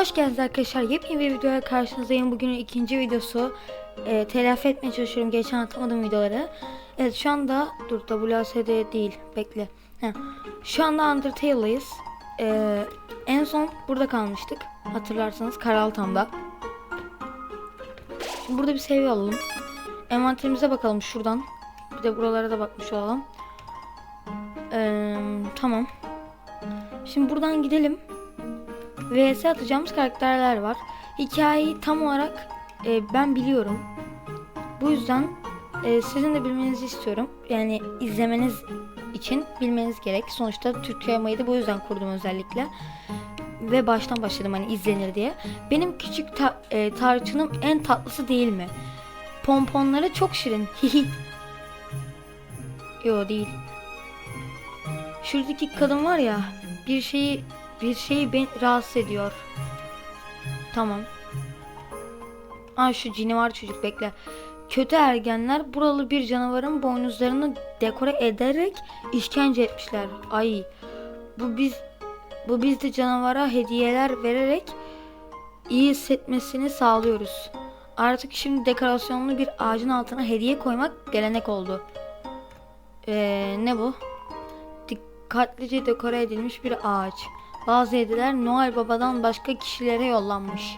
Hoş geldiniz arkadaşlar. Yepyeni bir videoya karşınızdayım. Bugünün ikinci videosu. E, telafi etmeye çalışıyorum. Geçen atamadığım videoları. Evet şu anda dur WSD değil. Bekle. Heh. Şu anda Undertale'dayız. E, en son burada kalmıştık. Hatırlarsanız Karaltam'da. Şimdi burada bir seviye alalım. Envanterimize bakalım şuradan. Bir de buralara da bakmış olalım. E, tamam. Şimdi buradan gidelim. VS atacağımız karakterler var. Hikayeyi tam olarak e, ben biliyorum. Bu yüzden e, sizin de bilmenizi istiyorum. Yani izlemeniz için bilmeniz gerek. Sonuçta Türkçe yamayı da bu yüzden kurdum özellikle. Ve baştan başladım hani izlenir diye. Benim küçük ta- e, tarçınım en tatlısı değil mi? Pomponları çok şirin. Hihi. Yo değil. Şuradaki kadın var ya bir şeyi bir şeyi beni rahatsız ediyor. Tamam. Aa şu cini var çocuk bekle. Kötü ergenler buralı bir canavarın boynuzlarını dekore ederek işkence etmişler. Ay bu biz bu biz de canavara hediyeler vererek iyi hissetmesini sağlıyoruz. Artık şimdi dekorasyonlu bir ağacın altına hediye koymak gelenek oldu. Ee, ne bu? Dikkatlice dekore edilmiş bir ağaç. Bazı hediyeler Noel Baba'dan başka kişilere yollanmış.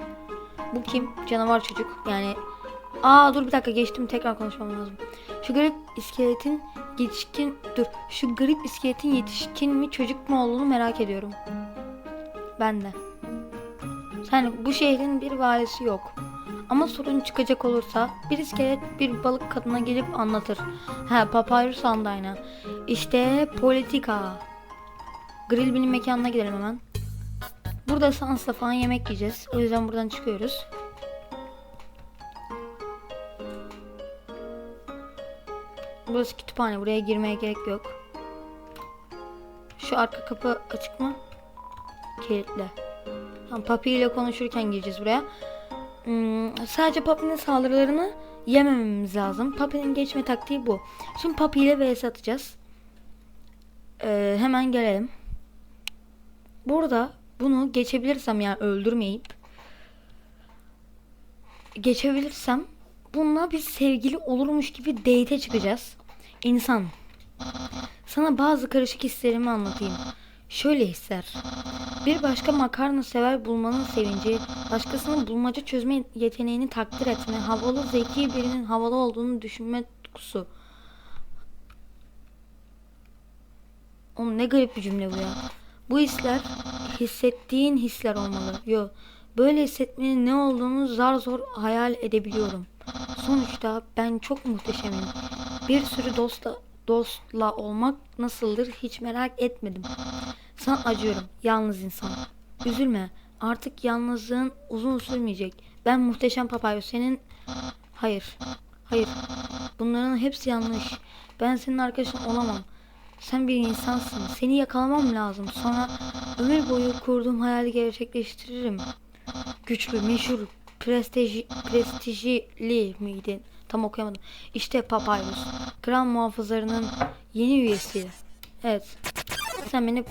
Bu kim? Canavar çocuk. Yani Aa dur bir dakika geçtim tekrar konuşmam lazım. Şu garip iskeletin yetişkin dur. Şu garip iskeletin yetişkin mi çocuk mu olduğunu merak ediyorum. Ben de. Yani bu şehrin bir valisi yok. Ama sorun çıkacak olursa bir iskelet bir balık kadına gelip anlatır. Ha Papyrus Andayna. İşte politika. Grillbin'in mekanına gidelim hemen. Burada Sans'la falan yemek yiyeceğiz. O yüzden buradan çıkıyoruz. Burası kütüphane. Buraya girmeye gerek yok. Şu arka kapı açık mı? Kilitli. Tamam, Papi ile konuşurken gireceğiz buraya. Hmm, sadece Papi'nin saldırılarını yemememiz lazım. Papi'nin geçme taktiği bu. Şimdi Papi ile vs atacağız. Ee, hemen gelelim. Burada bunu geçebilirsem yani öldürmeyip geçebilirsem bununla bir sevgili olurmuş gibi date'e çıkacağız. İnsan. Sana bazı karışık hislerimi anlatayım. Şöyle hisler. Bir başka makarna sever bulmanın sevinci, başkasının bulmaca çözme yeteneğini takdir etme, havalı zeki birinin havalı olduğunu düşünme tutkusu. Oğlum ne garip bir cümle bu ya. Bu hisler hissettiğin hisler olmalı. Yo, böyle hissetmenin ne olduğunu zar zor hayal edebiliyorum. Sonuçta ben çok muhteşemim. Bir sürü dostla dostla olmak nasıldır hiç merak etmedim. Sana acıyorum yalnız insan. Üzülme. Artık yalnızlığın uzun sürmeyecek. Ben muhteşem papayos senin Hayır. Hayır. Bunların hepsi yanlış. Ben senin arkadaşın olamam. Sen bir insansın. Seni yakalamam lazım. Sonra ömür boyu kurduğum hayali gerçekleştiririm. Güçlü, meşhur, prestij, prestijli miydi? Tam okuyamadım. İşte Papyrus. Kral muhafızlarının yeni üyesi. Evet. Sen beni...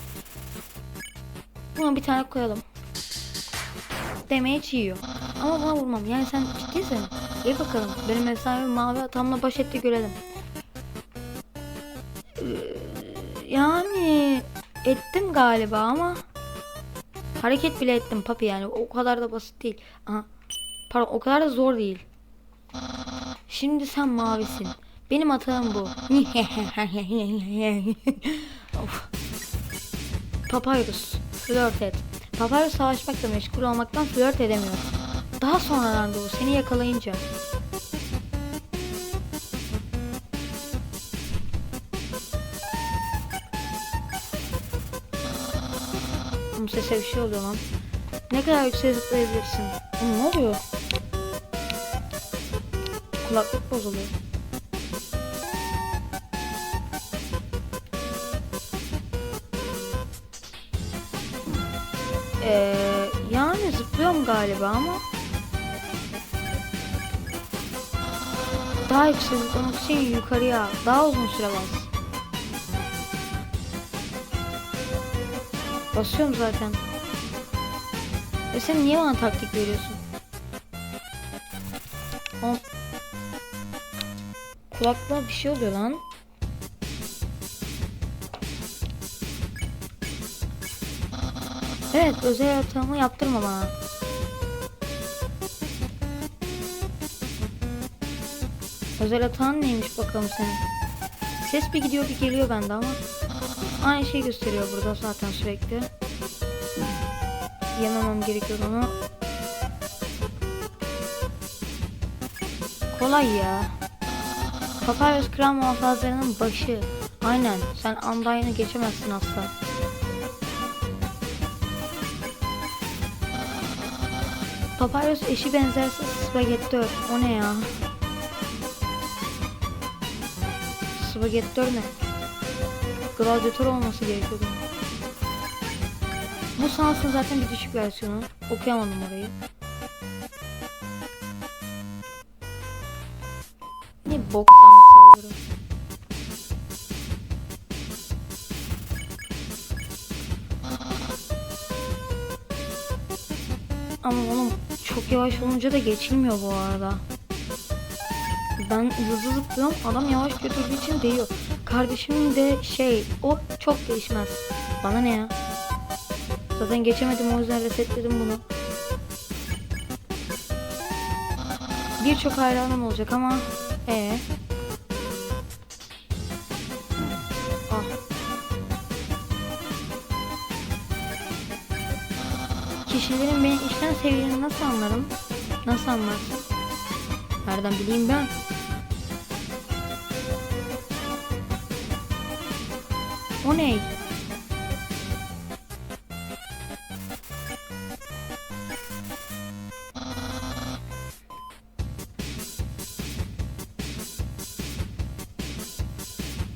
Buna bir tane koyalım. Damage yiyor. Ama bana vurmam. Yani sen ciddisin. İyi bakalım. Benim efsane mavi atamla baş etti görelim. Yani ettim galiba ama hareket bile ettim papi yani o kadar da basit değil. Aha. Pardon o kadar da zor değil. Şimdi sen mavisin. Benim hatam bu. Papyrus. Flört et. Papyrus savaşmakla meşgul olmaktan flört edemiyor. Daha sonradan doğu seni yakalayınca. Bu sese bir şey oluyor lan. Ne kadar yüksek zıplayabilirsin? Ne oluyor? Kulaklık bozuluyor. Ee, yani zıplıyorum galiba ama daha yüksek zıplamak için yukarıya daha uzun süre bas. Basıyorum zaten. Ve sen niye bana taktik veriyorsun? Oğlum. Kulaklığa bir şey oluyor lan. Evet özel atağımı yaptırma bana. Özel atağın neymiş bakalım senin. Ses bir gidiyor bir geliyor bende ama. Aynı şey gösteriyor burada zaten sürekli. Yememem gerekiyor onu. Kolay ya. Papyrus kral muhafızlarının başı. Aynen. Sen Undyne'ı geçemezsin asla. Papyrus eşi benzersiz spagettör. O ne ya? Spagettör ne? Gladyatör olması gerekiyordu. Bu sansın zaten bir düşük versiyonu. Okuyamadım orayı. Ne boktan bir. Ama oğlum çok yavaş olunca da geçilmiyor bu arada. Ben hızlı zıplıyorum adam yavaş götürdüğü için değiyor. Kardeşimin de şey o çok değişmez. Bana ne ya? Zaten geçemedim o yüzden resetledim bunu. Birçok hayranım olacak ama e Ah. Kişilerin beni işten sevdiğini nasıl anlarım? Nasıl anlarsın? Nereden bileyim ben? O ne?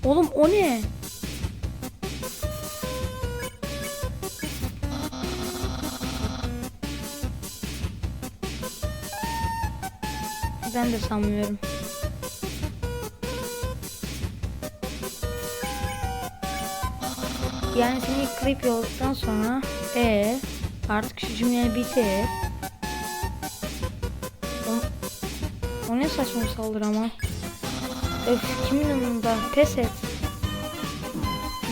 Oğlum o ne? Ben de sanmıyorum. Yani seni klip yolladıktan sonra e artık şu cümleyi bitir. O, o ne saçma saldırı ama. Öf kimin umurunda? Pes et.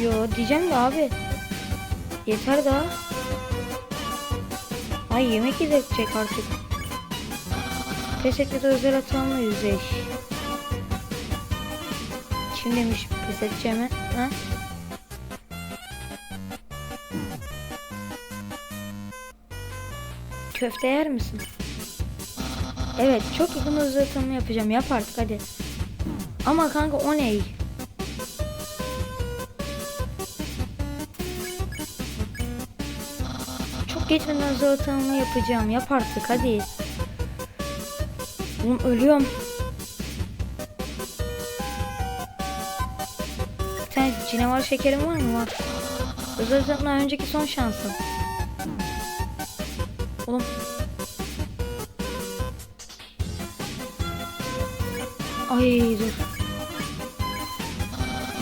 Yo diyeceğim de abi. Yeter daha. Ay yemek yedirecek artık. Pes et ya da özel atağımla yüzleş. Kim demiş pes edeceğimi? Ha? Köfte yer misin? Evet çok yakın özel atağımı yapacağım. Yap artık hadi. Ama kanka o ne? Çok geçmeden özel atağımı yapacağım. Yap artık hadi. Oğlum ölüyorum. Bir tane canavar şekerim var mı? Var. Özel önceki son şansım. Oğlum. Ay dur.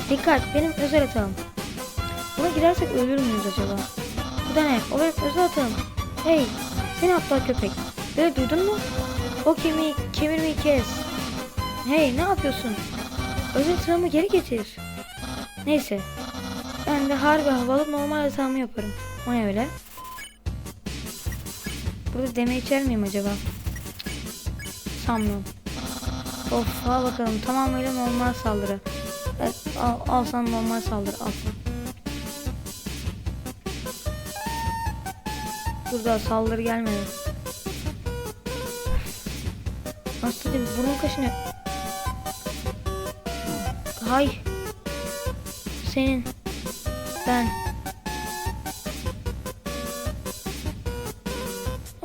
Dikkat benim özel atağım. Buna girersek ölür müyüz acaba? Bu da ne? O benim özel atağım. Hey seni aptal köpek. Böyle duydun mu? O kemiği kemirmeyi kes. Hey ne yapıyorsun? Özel atağımı geri getir. Neyse. Ben de harbi havalı normal atağımı yaparım. O ne öyle? Burada deme içer miyim acaba? Sanmıyorum. Of al bakalım tamamıyla normal saldırı. Evet, al, al sana normal saldırı al. Burada saldırı gelmedi. Nasıl dedim burun kaşınıyor. Hay. Senin. Ben.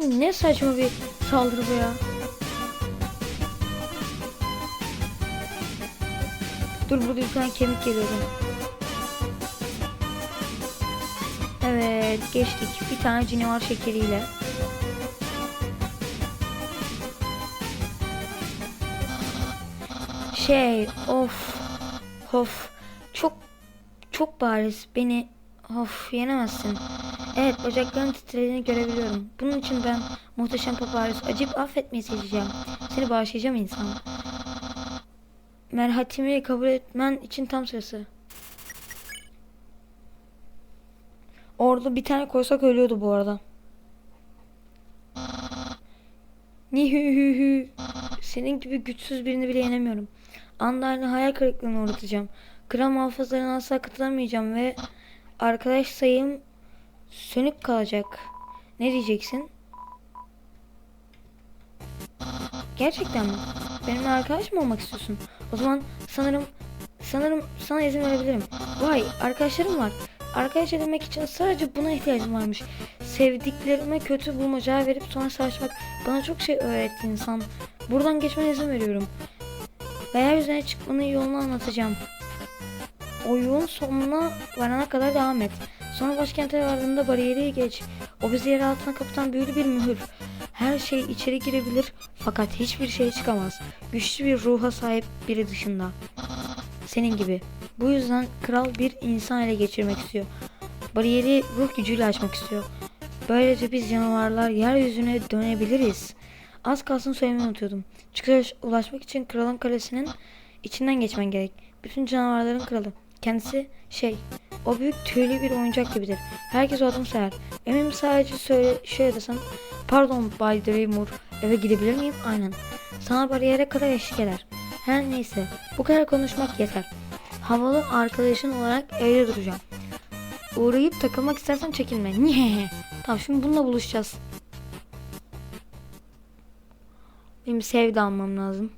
Oğlum Ne saçma bir saldırı bu ya. Dur burada bir tane kemik geliyordu. Evet geçtik. Bir tane canavar şekeriyle. Şey of of çok çok bariz beni of yenemezsin. Evet bacakların titrediğini görebiliyorum. Bunun için ben muhteşem papyrus acip affetmeyi seçeceğim. Seni bağışlayacağım insan. Merhametimi kabul etmen için tam sırası. Orada bir tane koysak ölüyordu bu arada. Nihühühü. Senin gibi güçsüz birini bile yenemiyorum. Andarını hayal kırıklığına uğratacağım. Kral muhafızlarına asla katılamayacağım ve arkadaş sayım sönük kalacak. Ne diyeceksin? Gerçekten mi? Benimle arkadaş mı olmak istiyorsun? O zaman sanırım sanırım sana izin verebilirim. Vay arkadaşlarım var. Arkadaş edinmek için sadece buna ihtiyacım varmış. Sevdiklerime kötü bulmaca verip sonra savaşmak bana çok şey öğretti insan. Buradan geçmene izin veriyorum. Ve yeryüzüne çıkmanın yolunu anlatacağım. Oyun sonuna varana kadar devam et. Sonra başkente vardığında bariyeri geç. O bizi yer altına kapatan büyülü bir mühür. Her şey içeri girebilir fakat hiçbir şey çıkamaz. Güçlü bir ruha sahip biri dışında. Senin gibi. Bu yüzden kral bir insan ele geçirmek istiyor. Bariyeri ruh gücüyle açmak istiyor. Böylece biz canavarlar yeryüzüne dönebiliriz. Az kalsın söylemeyi unutuyordum. Çıkışa ulaşmak için kralın kalesinin içinden geçmen gerek. Bütün canavarların kralı. Kendisi şey, o büyük tüylü bir oyuncak gibidir. Herkes o adamı sever. Eminim sadece söyle, şöyle desem, pardon Bay Dreymur, eve gidebilir miyim? Aynen. Sana bariyere kadar eşlik eder. Her neyse, bu kadar konuşmak yeter. Havalı arkadaşın olarak evde duracağım. Uğrayıp takılmak istersen çekinme. Niye? Tamam şimdi bununla buluşacağız. Benim sevdi almam lazım.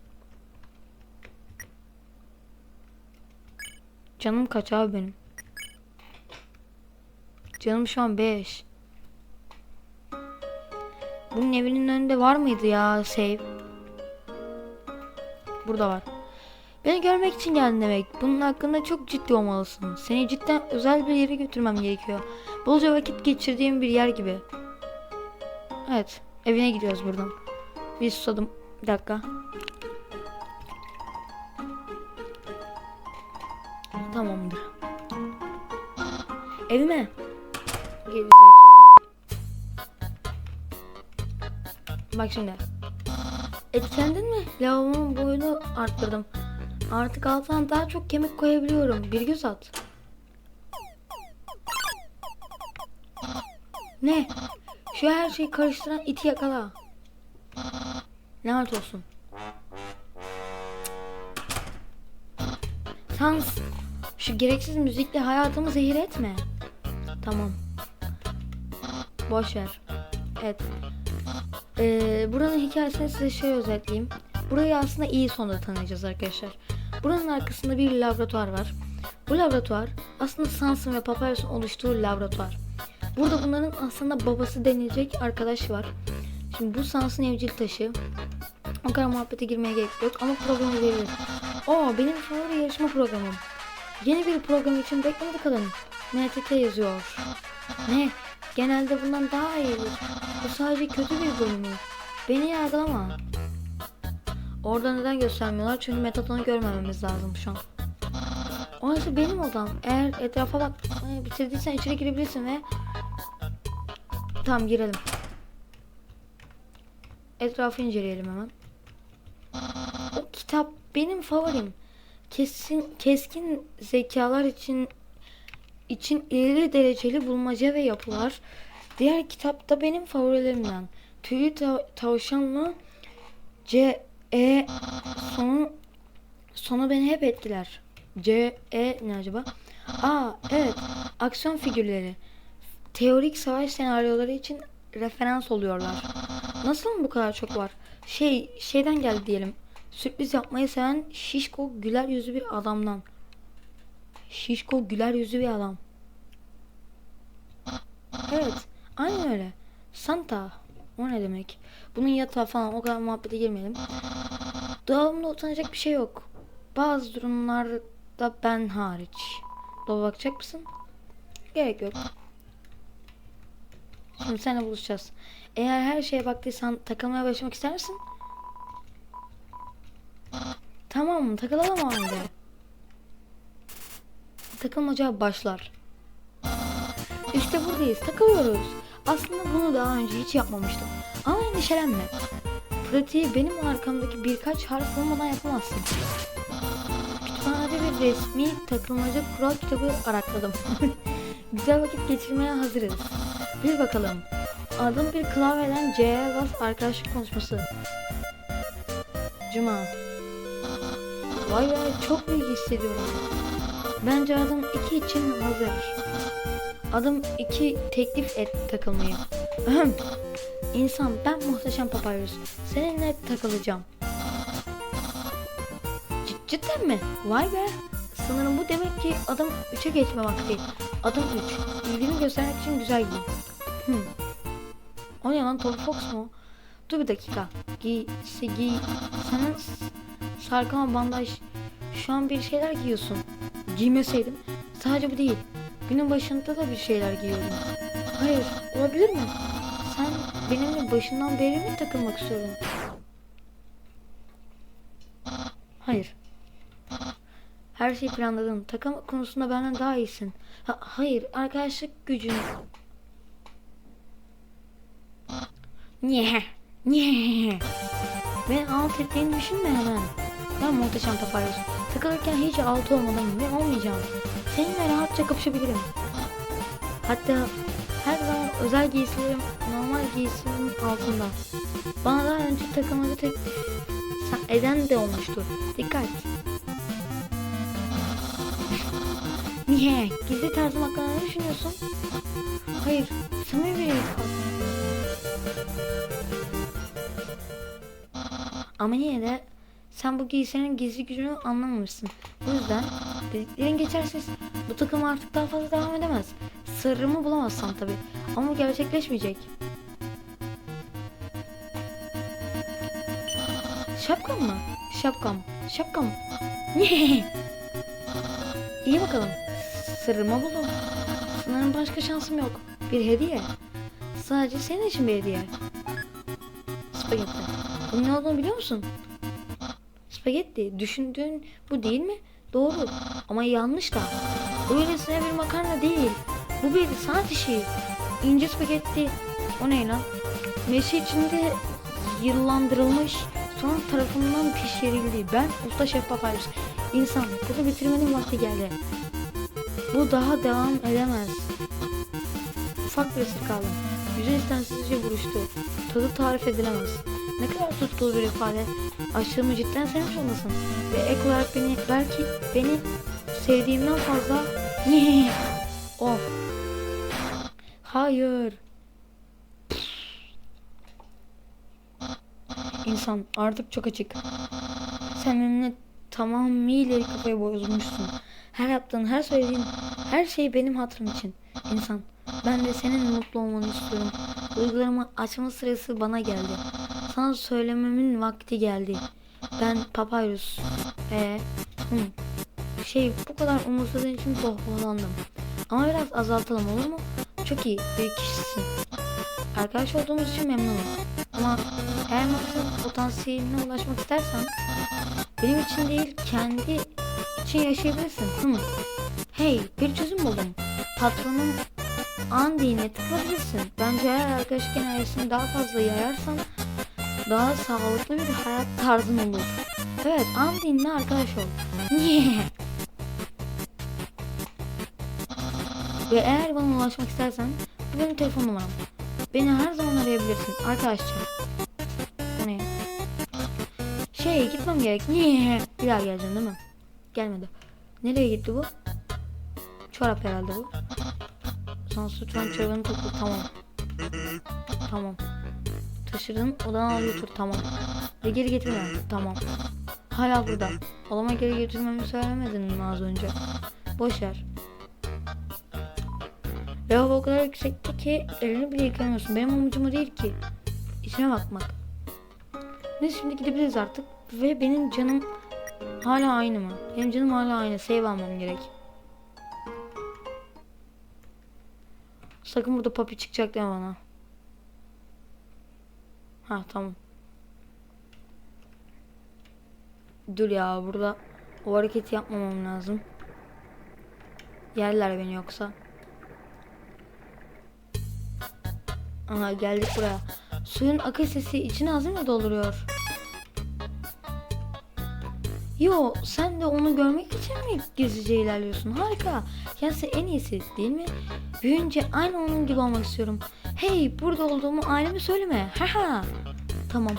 Canım kaç abi benim? Canım şu an 5. Bunun evinin önünde var mıydı ya save? Burada var. Beni görmek için geldin demek. Bunun hakkında çok ciddi olmalısın. Seni cidden özel bir yere götürmem gerekiyor. Bolca vakit geçirdiğim bir yer gibi. Evet. Evine gidiyoruz buradan. Bir susadım. Bir dakika. Bak şimdi. Etkendin mi? Lavabonun boyunu arttırdım. Artık altına daha çok kemik koyabiliyorum. Bir göz at. Ne? Şu her şeyi karıştıran iti yakala. Lanet olsun. Sans. Şu gereksiz müzikle hayatımı zehir etme. Tamam. Boş ver. Evet. Ee, buranın hikayesini size şöyle özetleyeyim. Burayı aslında iyi sonunda tanıyacağız arkadaşlar. Buranın arkasında bir laboratuvar var. Bu laboratuvar aslında Sans'ın ve Papyrus'un oluştuğu laboratuvar. Burada bunların aslında babası denilecek arkadaş var. Şimdi bu Sans'ın evcil taşı. O kadar muhabbete girmeye gerek yok ama programı veriyor. Oo benim favori yarışma programım. Yeni bir program için bekleme kalın. MTT yazıyor. Ne? Genelde bundan daha iyidir. Bu sadece kötü bir bölümü. Beni yargılama. Orada neden göstermiyorlar? Çünkü Metaton'u görmememiz lazım şu an. Orası benim odam. Eğer etrafa bak e, bitirdiysen içeri girebilirsin ve Tamam girelim. Etrafı inceleyelim hemen. O kitap benim favorim. Kesin keskin zekalar için için ileri dereceli bulmaca ve yapılar. Diğer kitap da benim favorilerimden. Tüylü ta- tavşanla C E sonu sonu beni hep etkiler. C E ne acaba? Aa evet aksiyon figürleri. Teorik savaş senaryoları için referans oluyorlar. Nasıl bu kadar çok var? Şey şeyden geldi diyelim. Sürpriz yapmayı seven şişko güler yüzlü bir adamdan. Şişko güler yüzlü bir adam. Evet, aynen öyle. Santa. O ne demek? Bunun yatağı falan o kadar muhabbete girmeyelim. Dolabımda utanacak bir şey yok. Bazı durumlarda ben hariç. Dolaba bakacak mısın? Gerek yok. Şimdi seninle buluşacağız. Eğer her şeye baktıysan takılmaya başlamak ister misin? Tamam takılalım o halde. Takılmaca başlar. İşte buradayız, takılıyoruz. Aslında bunu daha önce hiç yapmamıştım. Ama endişelenme. Pratiği benim arkamdaki birkaç harf olmadan yapamazsın. Kütüphanede bir resmi takılmaca kural kitabı arakladım. Güzel vakit geçirmeye hazırız. Bir bakalım. Adım bir klavyeden C'ye bas arkadaşlık konuşması. Cuma. Vay be çok büyük hissediyorum. Bence adım 2 için hazır. Adım 2 teklif et takılmayı. İnsan ben muhteşem papyrus. Seninle takılacağım. Cidden mi? Vay be. Sanırım bu demek ki adım 3'e geçme vakti. Adım 3. İlgini göstermek için güzel giyin. Hmm. O ne lan Tom Fox mu? Dur bir dakika. Giy, se, giy. Senin s- sarkama bandaj. Şu an bir şeyler giyiyorsun. Giymeseydim. Sadece bu değil. Günün başında da bir şeyler giyiyordum. Hayır, olabilir mi? Sen benimle başından beri mi takılmak istiyordun? Hayır. Her şeyi planladın. Takım konusunda benden daha iyisin. Ha, hayır, arkadaşlık gücün. Niye? Niye? Beni alt ettiğini düşünme hemen. Ben muhteşem papayos. Takılırken hiç alt olmadım ve olmayacağım. Seninle rahatça kapışabilirim. Hatta her zaman özel giysilerim normal giysilimin altında. Bana daha önce takılmacı teklif sa- eden de olmuştu. Dikkat. Niye? Gizli tarzım hakkında ne düşünüyorsun? Hayır, samimi bir. Ama yine de sen bu giysinin gizli gücünü anlamamışsın. Bu yüzden dediklerin geçersiz. Bu takım artık daha fazla devam edemez. Sırrımı bulamazsam tabi. Ama gerçekleşmeyecek. Şapkam mı? Şapkam. Şapkam. İyi bakalım. Sırrımı buldum. Sanırım başka şansım yok. Bir hediye. Sadece senin için bir hediye. Spagetti. Bunun ne olduğunu biliyor musun? Spagetti. Düşündüğün bu değil mi? Doğru. Ama yanlış da. Öylesine bir makarna değil. Bu bir sanat işi. İnce spagetti. O ne lan? Meşe içinde yıllandırılmış son tarafından pişirildi. Ben usta şef papayız. İnsan bunu bitirmenin vakti geldi. Bu daha devam edemez. Ufak bir ısır kaldı. Yüzü istensizce vuruştu. Tadı tarif edilemez. Ne kadar tutkulu bir ifade. Aşkımı cidden sevmiş olmasın. Ve ek olarak beni belki beni sevdiğimden fazla of. Hayır. İnsan artık çok açık. Sen benimle tamamıyla kafayı bozmuşsun. Her yaptığın, her söylediğin, her şey benim hatırım için. İnsan, ben de senin mutlu olmanı istiyorum. Duygularımı açma sırası bana geldi. Sana söylememin vakti geldi. Ben Papyrus. Ee, hı. Şey bu kadar umursadığın için pohpohlandım. Ama biraz azaltalım olur mu? Çok iyi bir kişisin. Arkadaş olduğumuz için memnunum. Ama eğer maksat potansiyeline ulaşmak istersen benim için değil kendi için yaşayabilirsin. Hı. Hey bir çözüm buldum. Patronum Andy'ne tıklayabilirsin. Bence eğer arkadaşlık enerjisini daha fazla yayarsan daha sağlıklı bir hayat tarzın olur. Evet Andy'nle arkadaş ol. Niye? Ve eğer bana ulaşmak istersen bu benim telefon numaram. Beni her zaman arayabilirsin arkadaşça. Ne? Şey gitmem gerek. Niye? Bir daha geleceksin değil mi? Gelmedi. Nereye gitti bu? Çorap herhalde bu. Lütfen çorabını topla. Tamam. Tamam. Taşırdım. Odan al götür. Tamam. Ve geri getirme. Tamam. Hala burada. Olama geri getirmemi söylemedin mi az önce? Boş ver. Lavabo o kadar yüksekti ki elini bile yıkamıyorsun. Benim amacım değil ki. İçine bakmak. Neyse şimdi gidebiliriz artık. Ve benim canım hala aynı mı? Benim canım hala aynı. Save almam gerek. Sakın burada papi çıkacak deme bana. Ha tamam. Dur ya burada o hareketi yapmamam lazım. Yerler beni yoksa. Aha geldik buraya. Suyun akış sesi için ağzını dolduruyor. Yo sen de onu görmek için mi gizlice ilerliyorsun? Harika. Kendisi en iyisi değil mi? Büyüyünce aynı onun gibi olmak istiyorum. Hey burada olduğumu aileme söyleme. Haha. Tamam.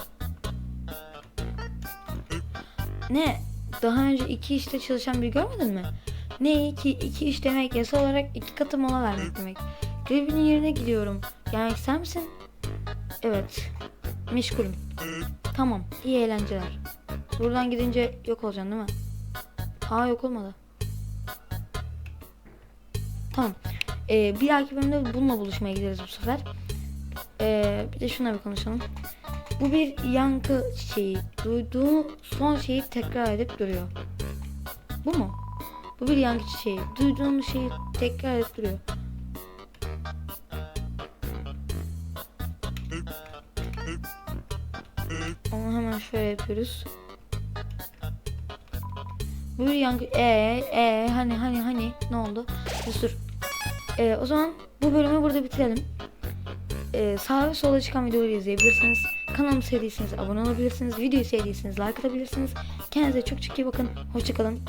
Ne? Daha önce iki işte çalışan biri görmedin mi? Ne iyi ki iki iş demek yasa olarak iki katı mola vermek demek. Görevinin yerine gidiyorum. Gelmek ister misin? Evet. Meşgulüm. Tamam. İyi eğlenceler. Buradan gidince yok olacaksın değil mi? Aa yok olmadı. Tamam. Ee, bir dahaki bölümde bununla buluşmaya gideriz bu sefer. Ee, bir de şuna bir konuşalım. Bu bir yankı çiçeği. Duyduğu son şeyi tekrar edip duruyor. Bu mu? Bu bir yankı çiçeği. Duyduğum şeyi tekrar edip duruyor. Şöyle yapıyoruz. Bu bir yankı... Ee, ee, hani hani hani ne oldu? Dur. Ee, o zaman bu bölümü burada bitirelim. Ee, sağ ve sola çıkan videoları izleyebilirsiniz. Kanalımı sevdiyseniz abone olabilirsiniz. Videoyu sevdiyseniz like atabilirsiniz. Kendinize çok çok iyi bakın. Hoşçakalın.